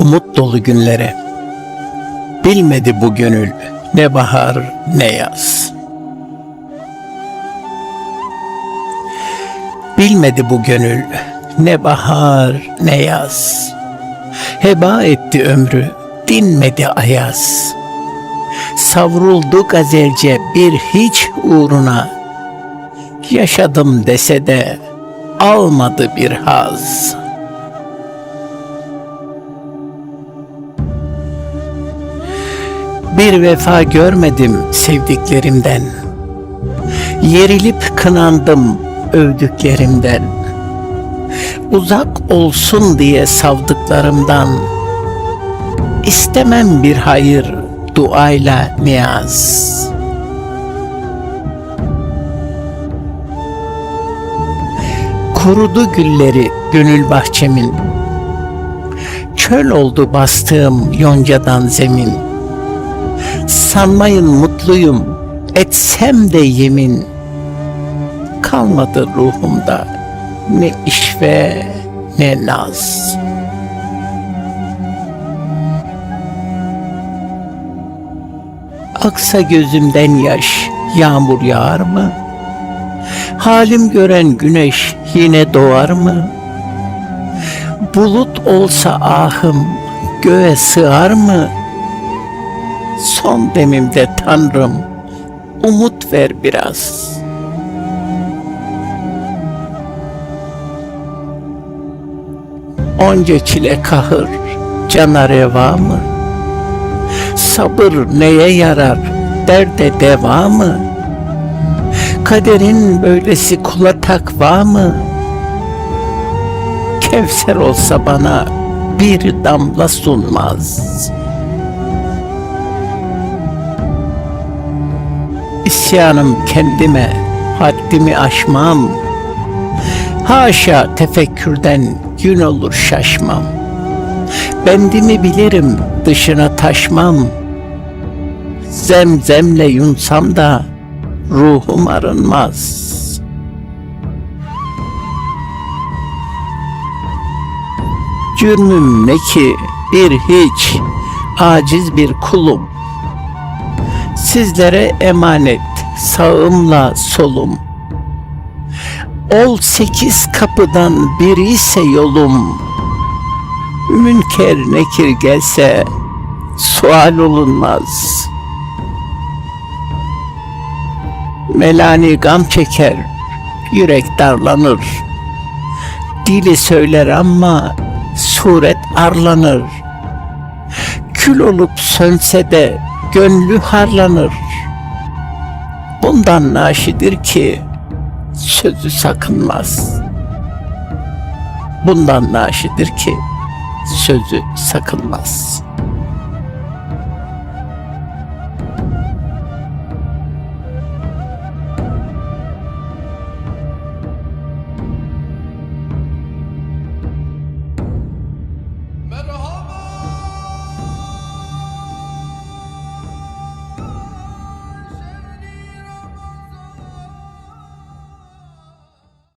umut dolu günlere. Bilmedi bu gönül ne bahar ne yaz. Bilmedi bu gönül ne bahar ne yaz. Heba etti ömrü dinmedi ayaz. Savruldu gazelce bir hiç uğruna. Yaşadım dese de almadı bir haz. Bir vefa görmedim sevdiklerimden. Yerilip kınandım övdüklerimden. Uzak olsun diye savdıklarımdan. İstemem bir hayır duayla niyaz. Kurudu gülleri gönül bahçemin. Çöl oldu bastığım yoncadan zemin. Sanmayın mutluyum, etsem de yemin. Kalmadı ruhumda ne işve ne naz. Aksa gözümden yaş, yağmur yağar mı? Halim gören güneş yine doğar mı? Bulut olsa ahım göğe sığar mı? Son demimde Tanrım umut ver biraz. Onca çile kahır cana reva mı? Sabır neye yarar derde deva mı? Kaderin böylesi kula takva mı? Kevser olsa bana bir damla sunmaz. İsyanım kendime, haddimi aşmam. Haşa tefekkürden gün olur şaşmam. Bendimi bilirim, dışına taşmam. Zemzemle yunsam da ruhum arınmaz. Cürmüm ne ki bir hiç, aciz bir kulum. Sizlere emanet sağımla solum. Ol sekiz kapıdan biri ise yolum. Münker nekir gelse sual olunmaz. Melani gam çeker, yürek darlanır. Dili söyler ama suret arlanır. Kül olup sönse de gönlü harlanır. Bundan naşidir ki sözü sakınmaz. Bundan naşidir ki sözü sakınmaz.''